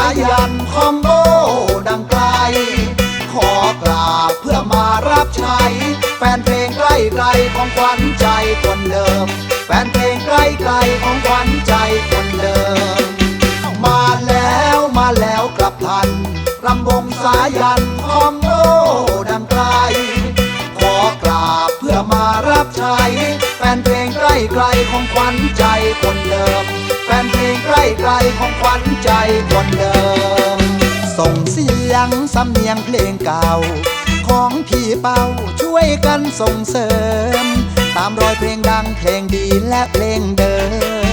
ายันคอมโบดังไกล ขอกราบเพื่อมารับใช้ แฟนเพลงใกล้ไกลของขวัญใจคนเดิม แฟนเพลงใกล้ไกลของขวัญใจคนเดิม มาแล้วมาแล้วกลับทันรำวงสายันคอมโบดังไกล ขอกราบเพื่อมารับใช้ แฟนเพลงใกล้ไกลของขวัญใจคนเดิม ไกลของขวัญใจคนเดิม ส่งเสียงสำเนียงเพลงเก่า ของพี่เป้าช่วยกันส่งเสริม ตามรอยเพลงดังเพลงดีและเพลงเดิ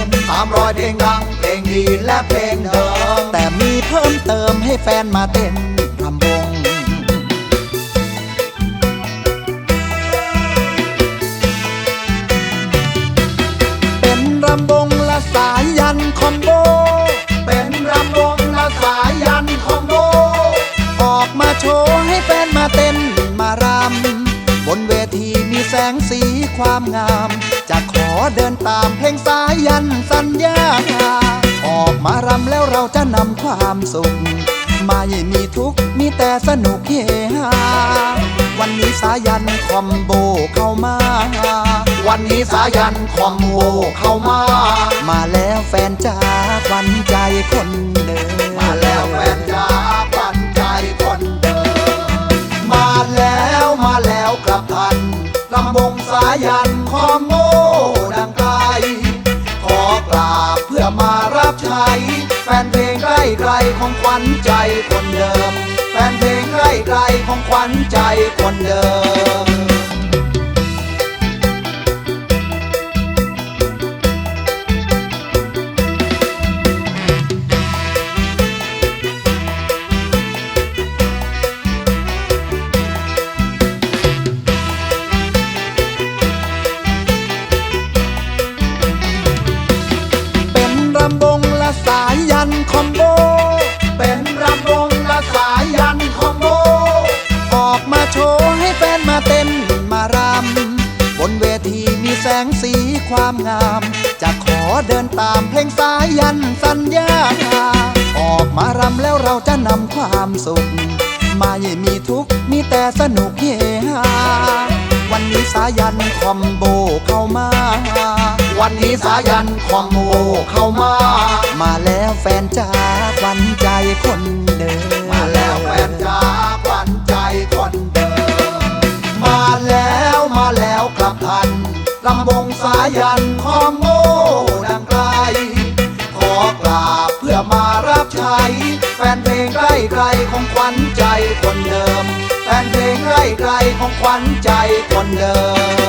ม ตามรอยเพลงดังเพลงดีและเพลงเดิม แต่มีเพิ่มเติมให้แฟนมาเต้น งสีความงาม จะขอเดินตามเพลงสายยันสัญญา ออกมารำแล้วเราจะนำความสุข ไม่มีทุกข์มีแต่สนุกเฮฮา วันนี้สายันคอมโบเข้ามา วันนี้สายันคอมโบเข้ามา มาแล้วแฟนจ้าวัญใจ แฟนเพลงใกล้ไกลของขวัญใจคนเดิม แฟนเพลงใกล้ไกลของขวัญใจคนเดิม แสงสีความงาม จะขอเดินตามเพลงสายยันสัญญา ออกมารำแล้วเราจะนำความสุข ไม่มีทุกข์มีแต่สนุกเฮฮาวันนี้สายันคอมโบเข้ามา วันนี้สายันคอมโบเข้ามา มาแล้วแฟนจ้าวัญใจคนเดิม ยันคอมโง่ดังไกล ขอกราบเพื่อมารับใช้ แฟนเพลงใกล้ไกลของขวัญใจคนเดิม แฟนเพลงใกล้ไกลของขวัญใจคนเดิม